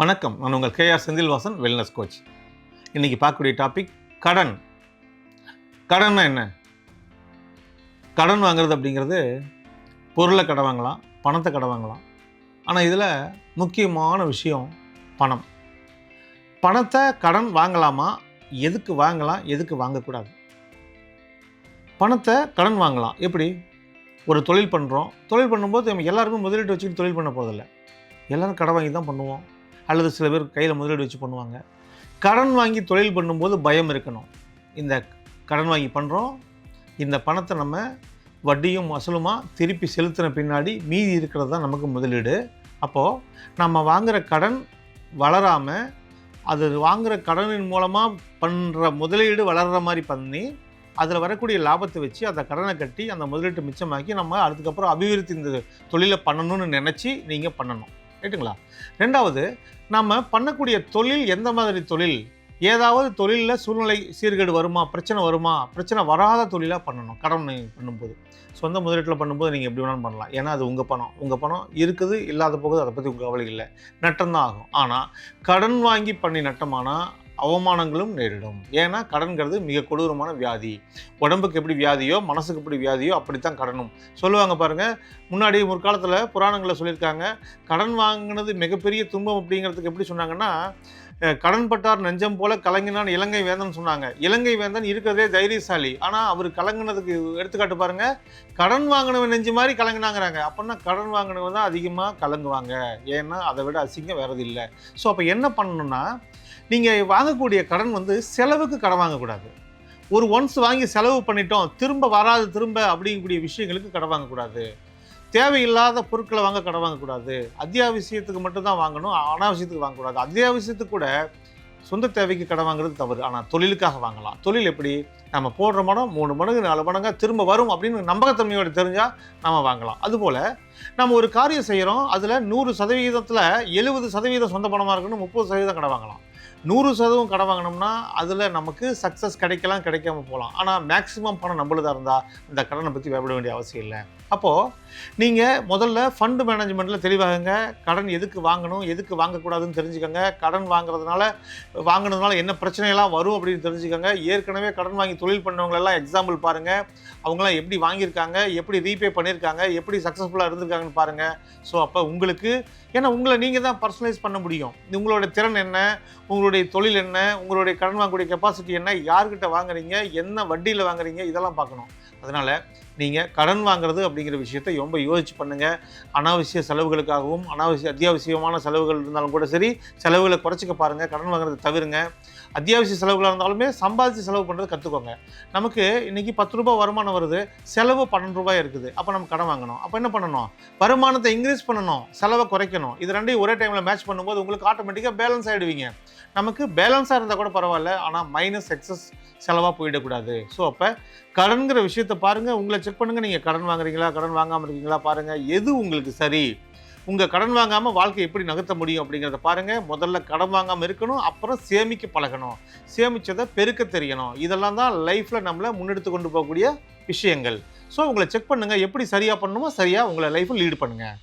வணக்கம். நான் உங்கள் கேஆர் செந்தில்வாசன் வெல்னஸ் கோச் இன்றைக்கி பார்க்கக்கூடிய டாபிக் கடன். கடன்னா என்ன? கடன் வாங்குறது அப்படிங்கிறது பொருளை கடன் வாங்கலாம் பணத்தை கடன் வாங்கலாம். ஆனால் இதில் முக்கியமான விஷயம் பணம். பணத்தை கடன் வாங்கலாமா? எதுக்கு வாங்கலாம்? எதுக்கு வாங்கக்கூடாது? பணத்தை கடன் வாங்கலாம். எப்படி? ஒரு தொழில் பண்ணுறோம் தொழில் பண்ணும்போது நம்ம எல்லாருமே முதலீட்டு வச்சுக்கிட்டு தொழில் பண்ண போதில்லை எல்லாரும் கடன் வாங்கி தான் பண்ணுவோம். அல்லது சில பேர் கையில் முதலீடு வச்சு பண்ணுவாங்க. கடன் வாங்கி தொழில் பண்ணும்போது பயம் இருக்கணும். இந்த கடன் வாங்கி பண்ணுறோம் இந்த பணத்தை நம்ம வட்டியும் அசலுமா திருப்பி செலுத்தின பின்னாடி மீதி இருக்கிறது தான் நமக்கு முதலீடு. அப்போது நம்ம வாங்குகிற கடன் வளராமல் அது வாங்குகிற கடனின் மூலமாக பண்ணுற முதலீடு வளர்கிற மாதிரி பண்ணி அதில் வரக்கூடிய லாபத்தை வச்சு அந்த கடனை கட்டி அந்த முதலீட்டை மிச்சமாக்கி நம்ம அதுக்கப்புறம் அபிவிருத்தி இந்த தொழிலை பண்ணணும்னு நினச்சி நீங்கள் பண்ணணும். ரைட்டுங்களா ரெண்டாவது நம்ம பண்ணக்கூடிய தொழில் எந்த மாதிரி தொழில்? ஏதாவது தொழிலில் சூழ்நிலை சீர்கேடு வருமா பிரச்சனை வருமா? பிரச்சனை வராத தொழிலாக பண்ணணும் கடன் பண்ணும்போது. சொந்த முதலீட்டில் பண்ணும்போது நீங்கள் எப்படி வேணாலும் பண்ணலாம். ஏன்னா அது உங்கள் பணம். உங்கள் பணம் இருக்குது இல்லாத போகுது அதை பற்றி உங்கள் கவலை இல்லை. நட்டம் தான் ஆகும். ஆனால் கடன் வாங்கி பண்ணி நட்டமானால் அவமானங்களும் நேரிடும். ஏன்னா கடன்கிறது மிக கொடூரமான வியாதி. உடம்புக்கு எப்படி வியாதியோ மனசுக்கு எப்படி வியாதியோ அப்படித்தான் கடனும். சொல்லுவாங்க பாருங்கள் முன்னாடி முற்காலத்தில் புராணங்களில் சொல்லியிருக்காங்க கடன் வாங்கினது மிகப்பெரிய துன்பம் அப்படிங்கிறதுக்கு எப்படி சொன்னாங்கன்னா கடன்பட்டார் நெஞ்சம் போல கலங்கினான் இலங்கை வேந்தன் சொன்னாங்க. இலங்கை வேந்தன் இருக்கிறதே தைரியசாலி. ஆனால் அவர் கலங்கினதுக்கு எடுத்துக்காட்டு பாருங்க கடன் வாங்கினவன் நெஞ்சு மாதிரி கலங்கினாங்கிறாங்க. அப்படின்னா கடன் வாங்கினவன் தான் அதிகமாக கலங்குவாங்க. ஏன்னா அதை விட அசிங்கம் வேறது இல்லை ஸோ அப்போ என்ன பண்ணணும்னா நீங்கள் வாங்கக்கூடிய கடன் வந்து செலவுக்கு கடன் வாங்கக்கூடாது. ஒரு ஒன்ஸ் வாங்கி செலவு பண்ணிட்டோம் திரும்ப வராது திரும்ப அப்படிங்கக்கூடிய விஷயங்களுக்கு கடன் வாங்கக்கூடாது. தேவையில்லாத பொருட்களை வாங்க கடன் வாங்கக்கூடாது. அத்தியாவசியத்துக்கு மட்டும்தான் வாங்கணும் அனாவசியத்துக்கு வாங்கக்கூடாது. அத்தியாவசியத்துக்கு கூட சொந்த தேவைக்கு கடன் வாங்குறது தவறு. ஆனால் தொழிலுக்காக வாங்கலாம். தொழில் எப்படி? நம்ம போடுற மடம் மூணு மடங்கு நாலு மடங்காக திரும்ப வரும் அப்படின்னு நம்பகத்தன்மையோடு தெரிஞ்சால் நம்ம வாங்கலாம். அதுபோல் நம்ம ஒரு காரியம் செய்கிறோம் அதில் நூறு சதவீதத்தில் எழுபது சதவீதம் சொந்த பணமாக இருக்கணும் முப்பது சதவீதம் கடன் வாங்கலாம். நூறு சதவீதம் கடன் வாங்கினோம்னா அதில் நமக்கு சக்ஸஸ் கிடைக்கலாம் கிடைக்காம போகலாம். ஆனால் மேக்ஸிமம் பணம் நம்மளுதாக இருந்தால் இந்த கடனை பற்றி பயப்பட வேண்டிய அவசியம் இல்லை. அப்போது நீங்கள் முதல்ல ஃபண்டு மேனேஜ்மெண்ட்டில் தெளிவாகுங்க. கடன் எதுக்கு வாங்கணும் எதுக்கு வாங்கக்கூடாதுன்னு தெரிஞ்சுக்கோங்க. கடன் வாங்குறதுனால வாங்கினதுனால என்ன பிரச்சனையெல்லாம் வரும் அப்படின்னு தெரிஞ்சுக்கோங்க. ஏற்கனவே கடன் வாங்கி தொழில் பண்ணவங்களெல்லாம் எக்ஸாம்பிள் பாருங்கள் அவங்களாம் எப்படி வாங்கியிருக்காங்க எப்படி ரீபே பண்ணியிருக்காங்க எப்படி சக்ஸஸ்ஃபுல்லாக இருந்திருக்காங்கன்னு பாருங்கள் ஸோ அப்போ உங்களுக்கு ஏன்னா உங்களை நீங்கள் தான் பர்சனலைஸ் பண்ண முடியும். உங்களோட திறன் என்ன? உங்களுடைய தொழில் என்ன? உங்களுடைய கடன் வாங்கக்கூடிய கெப்பாசிட்டி என்ன? யார்கிட்ட வாங்குறீங்க? என்ன வட்டியில் வாங்குறீங்க? இதெல்லாம் பார்க்கணும். அதனால் நீங்கள் கடன் வாங்குறது அப்படிங்கிற விஷயத்தை ரொம்ப யோசிச்சு பண்ணுங்கள் அனாவசிய செலவுகளுக்காகவும் அனாவசிய அத்தியாவசியமான செலவுகள் இருந்தாலும் கூட சரி செலவுகளை குறைச்சிக்க பாருங்கள் கடன் வாங்குறதை தவிருங்க. அத்தியாவசிய செலவுகளாக இருந்தாலுமே சம்பாதிச்சு செலவு பண்ணுறது கற்றுக்கோங்க நமக்கு இன்றைக்கி பத்து ரூபாய் வருமானம் வருது. செலவு பன்னெண்டு ரூபாய் இருக்குது. அப்போ நம்ம கடன் வாங்கணும். அப்போ என்ன பண்ணணும்? வருமானத்தை இன்க்ரீஸ் பண்ணணும். செலவை குறைக்கணும். இது ரெண்டையும் ஒரே டைமில் மேட்ச் பண்ணும்போது உங்களுக்கு ஆட்டோமேட்டிக்காக பேலன்ஸ் ஆகிடுவீங்க நமக்கு பேலன்ஸாக இருந்தால் கூட பரவாயில்ல. ஆனால் மைனஸ் எக்ஸஸ் செலவாக போயிடக்கூடாது. ஸோ அப்போ கடன்கிற விஷயத்தை பாருங்கள் உங்களை செக் பண்ணுங்கள் நீங்கள் கடன் வாங்குறீங்களா? கடன் வாங்காமல் இருக்கீங்களா? பாருங்கள் எது உங்களுக்கு சரி? உங்கள் கடன் வாங்காமல் வாழ்க்கை எப்படி நகர்த்த முடியும் அப்படிங்கிறத பாருங்கள் முதல்ல கடன் வாங்காமல் இருக்கணும். அப்புறம் சேமிக்க பழகணும். சேமித்ததை பெருக்க தெரியணும். இதெல்லாம் தான் லைஃப்பில் நம்மளை முன்னெடுத்து கொண்டு போகக்கூடிய விஷயங்கள். ஸோ உங்களை செக் பண்ணுங்கள் எப்படி சரியாக பண்ணணுமோ சரியாக உங்களை லைஃப்பை லீடு பண்ணுங்கள்